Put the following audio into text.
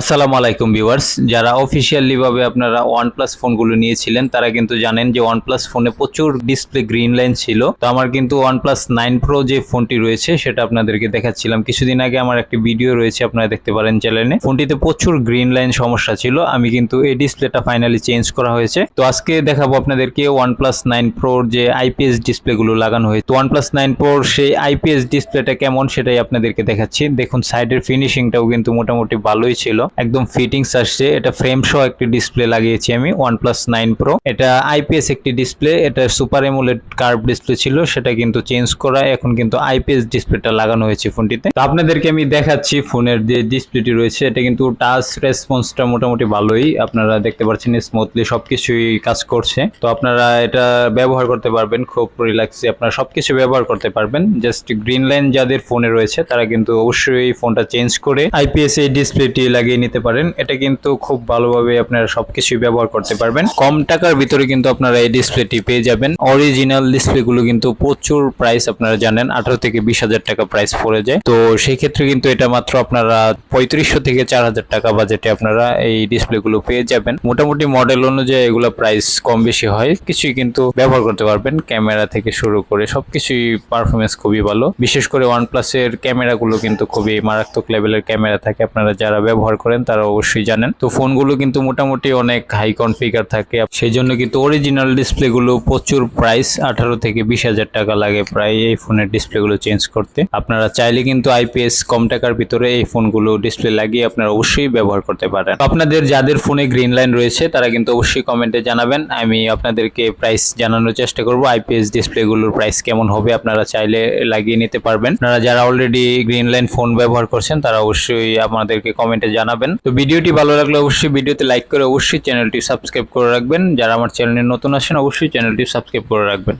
আসসালামু আলাইকুম ভিউয়ার্স। যারা অফিসিয়ালি ভাবে আপনারা ওয়ানপ্লাস ফোনগুলো নিয়েছিলেন, তারা কিন্তু জানেন যে ওয়ানপ্লাস ফোনে প্রচুর ডিসপ্লে গ্রিন লাইন ছিল। তো আমার কিন্তু ওয়ানপ্লাস নাইন প্রো যে ফোনটি রয়েছে, সেটা আপনাদেরকে দেখাচ্ছিলাম। কিছুদিন আগে আমার একটি ভিডিও রয়েছে, আপনারা দেখতে পারেন চ্যানেলে ফোনটিতে প্রচুর গ্রিন লাইন সমস্যা ছিল। আমি কিন্তু এই ডিসপ্লেটা ফাইনালি চেঞ্জ করা হয়েছে। তো আজকে দেখাবো আপনাদেরকে ওয়ানপ্লাস নাইন প্রোর যে আইপিএস ডিসপ্লেগুলো লাগানো হয়েছে। তো ওয়ানপ্লাস নাইন প্রোর সেই আইপিএস ডিসপ্লেটা কেমন, সেটাই আপনাদেরকে দেখাচ্ছি। দেখুন সাইডের ফিনিশিংটাও কিন্তু মোটামুটি ভালোই ছিল। একদম ফিটিংস আসছে। এটা ফ্রেম সহ একটি ডিসপ্লে লাগিয়েছি আমি, OnePlus 9 Pro এটা আইপিএস একটি ডিসপ্লে এটা সুপার এমুলেট কার্ভ ডিসপ্লে ছিল, সেটা কিন্তু চেঞ্জ করা, এখন কিন্তু আইপিএস ডিসপ্লেটা লাগানো হয়েছে ফোনটিতে। তো আপনাদেরকে আমি দেখাচ্ছি ফোনের যে ডিসপ্লেটি রয়েছে, এটা কিন্তু টাচ রেসপন্সটা মোটামুটি ভালোই, আপনারা দেখতে পাচ্ছেন স্মুথলি সবকিছুই কাজ করছে। তো আপনারা এটা ব্যবহার করতে পারবেন, খুব রিল্যাক্সে আপনারা সবকিছু ব্যবহার করতে পারবেন। জাস্ট গ্রিন লাইন যাদের ফোনে রয়েছে, তারা কিন্তু অবশ্যই ফোনটা চেঞ্জ করে আইপিএস এই ডিসপ্লেটি লাগিয়ে নিতে পারেন, এটা কিন্তু খুব ভালোভাবে আপনারা সবকিছুই ব্যবহার করতে পারবেন। কম টাকার ভিতরে কিন্তু আপনারা এই ডিসপ্লেটি পেয়ে যাবেন। অরিজিনাল ডিসপ্লেগুলো কিন্তু প্রচুর প্রাইস আপনারা জানেন, আঠারো থেকে বিশ হাজার টাকা প্রাইস পড়ে যায়। তো সেই ক্ষেত্রে কিন্তু এটা মাত্র আপনারা পঁয়ত্রিশশো থেকে চার হাজার টাকা বাজেটে আপনারা এই ডিসপ্লেগুলো পেয়ে যাবেন। মোটামুটি মডেল অনুযায়ী এগুলো প্রাইস কম বেশি হয়, কিছুই কিন্তু ব্যবহার করতে পারবেন। ক্যামেরা থেকে শুরু করে সবকিছুই পারফরমেন্স খুবই ভালো। বিশেষ করে ওয়ানপ্লাসের ক্যামেরাগুলো কিন্তু খুবই মারাত্মক লেভেলের ক্যামেরা থাকে। আপনারা যারা ব্যবহার করেন, তারা অবশ্যই জানেন। তো ফোনগুলো কিন্তু মোটামুটি অনেক হাই কনফিগার থাকে। সেই জন্য কিন্তু অরিজিনাল ডিসপ্লেগুলো প্রচুর প্রাইস আঠারো থেকে বিশ হাজার টাকা লাগে প্রায় এই ফোনের ডিসপ্লেগুলো চেঞ্জ করতে। আপনারা চাইলে কিন্তু আইপিএস কম টাকার ভিতরে এই ফোনগুলো ডিসপ্লে লাগিয়ে আপনারা অবশ্যই ব্যবহার করতে পারেন। আপনাদের যাদের ফোনে গ্রিন লাইন রয়েছে, তারা কিন্তু অবশ্যই কমেন্টে জানাবেন। আমি আপনাদেরকে প্রাইস জানানোর চেষ্টা করব আইপিএস ডিসপ্লেগুলোর প্রাইস কেমন হবে আপনারা চাইলে লাগিয়ে নিতে পারবেন। আপনারা যারা অলরেডি গ্রিন লাইন ফোন ব্যবহার করছেন, তারা অবশ্যই আমাদেরকে কমেন্টে জানাবেন। তো ভিডিওটি ভালো লাগলে অবশ্যই ভিডিওতে লাইক করে অবশ্যই চ্যানেলটি সাবস্ক্রাইব করে রাখবেন। যারা আমার চ্যানেলে নতুন আসেন অবশ্যই চ্যানেলটি সাবস্ক্রাইব করে রাখবেন।